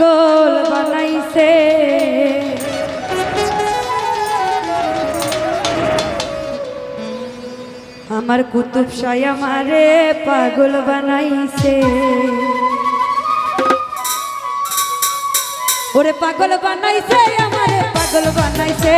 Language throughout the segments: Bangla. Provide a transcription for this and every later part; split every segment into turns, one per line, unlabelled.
পাগল বানাইছে। আমার কুতুব শাহ আমারে পাগল বানাইছে। ওরে পাগল বানাইছে আমারে পাগল বানাইছে।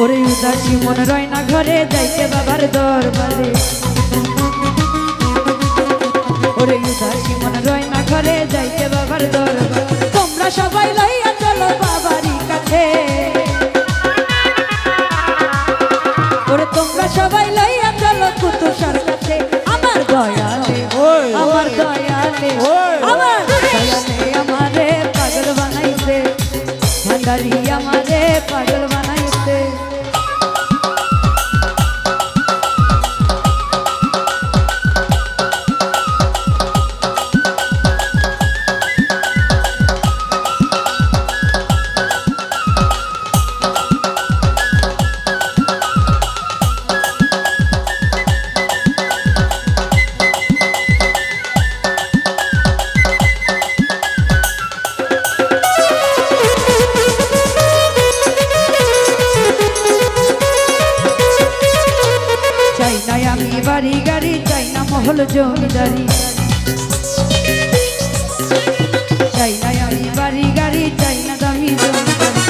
ওরে উদাসী মন রয় না ঘরে যাইতে বাবার দরবারে। ওরে উদাসী মন রয় না ঘরে যাইতে বাবার দরবারে। তোমরা সবাই লইয়া চলো বাবারই কাছে। ওরে তোমরা সবাই লইয়া চলো কুতুষার কাছে। আমার দয়ালে আমার দয়ালে আমার দয়ালে আমারে পাগল বানাইছে। ভান্ডারি আমারে পাগল না আমি বাড়ি গাড়ি, চাই না মহল জমিদারি। চাই না আমি বাড়ি গাড়ি, চাই না দামি জমিদারি।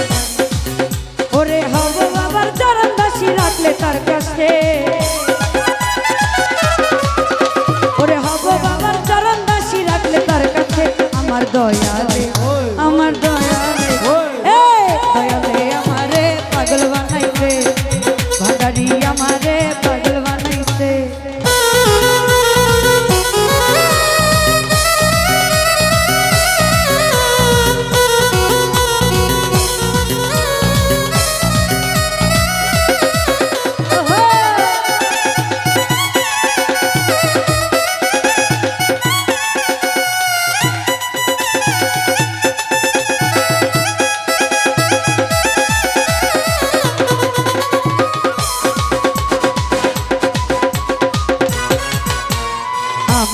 ওরে হব বাবার চরণ দাসী রাখলে তার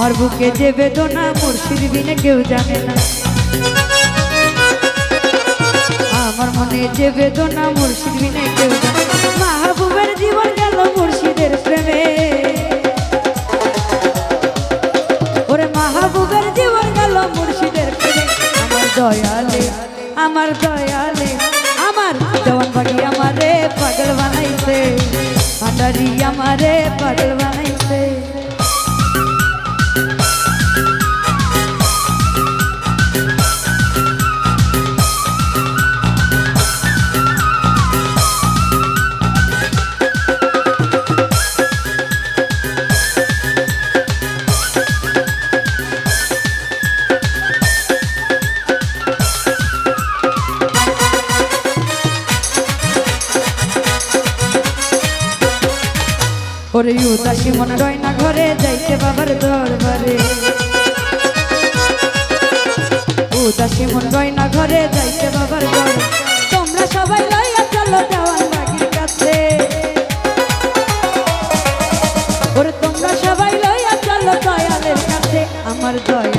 আমার বুকে যে বেদনা মুর্শিদ বিনে কেউ জানে না। আমার মনে যে বেদনা মুর্শিদ বিনে কেউ জানে। মাহবুবের জীবন গেল মুর্শিদের প্রেমে। ওরে মাহবুবের জীবন গেল মুর্শিদের প্রেমে। আমার দয়ালে আমার দয়ালে, আমার জওয়ান বাগি আমারে পাগল বানাইছে। ভান্ডারি আমারে পাগল বানাইছে। ওরে উদাসী মনে রয় না ঘরে, যাইতে বাবার দরবারে। উদাসী মন রয় না ঘরে, যাইতে বাবার দরবারে। তোমরা সবাই লইয়া চলো দেওয়ান বাগির কাছে। ওরে তোমরা সবাই লইয়া চলো দয়ালের কাছে। আমার দয়ালে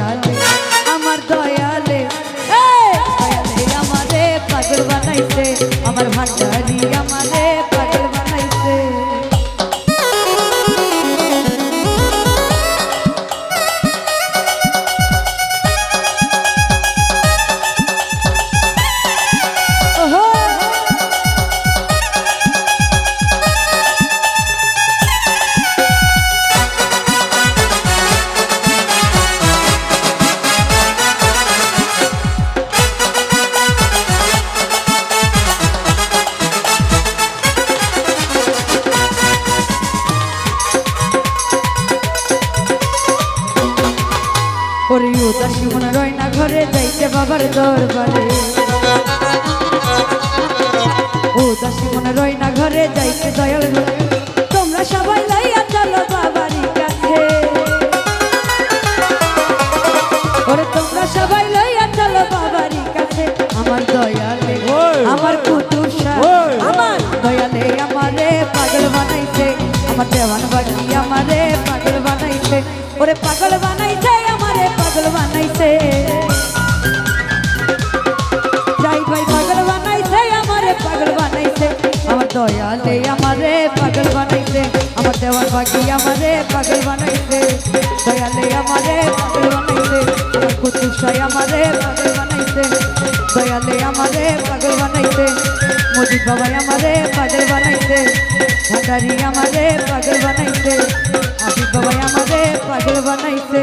ঘরে যাইতে বাবার দরবারে। ও দাসী মনে না ঘরে যাইতে দয়াল তোমরা সবাই লইয়া চলো বাবারই কাছে। ওরে তোমরা সবাই লইয়া চলো বাবারই কাছে। আমার দয়ালে। আমার
ওই।
আমার দয়ালে আমারে পাগল বানাইছে। আমার দেওয়ান বাড়ি আমারে পাগল বানাইছে। ওরে পাগল বানাইছে আমার দয়ালে আমারে পাগল বানাইছে আমার দেওয়ার বাকি আমারে পাগল বানাইছে দয়ালে আমারে পাগল বানাইছে আমার কুতুসাই আমারে পাগল বানাইছে দয়ালে আমারে পাগল বানাইছে মোদি বাবাই আমারে পাগল বানাইছে ভান্ডারি আমারে পাগল বানাইছে আশিক বাবাই আমারে পাগল বানাইছে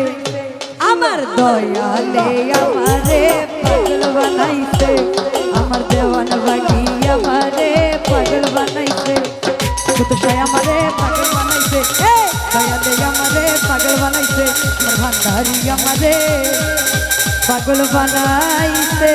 আমার দয়ালে আমারে পাগল বানাইছে আমার দেওয়ান বাগি আমারে পাগল বানাইছে। এ দয়ালে আমারে পাগল বানাইছে পাগল বানাইছে।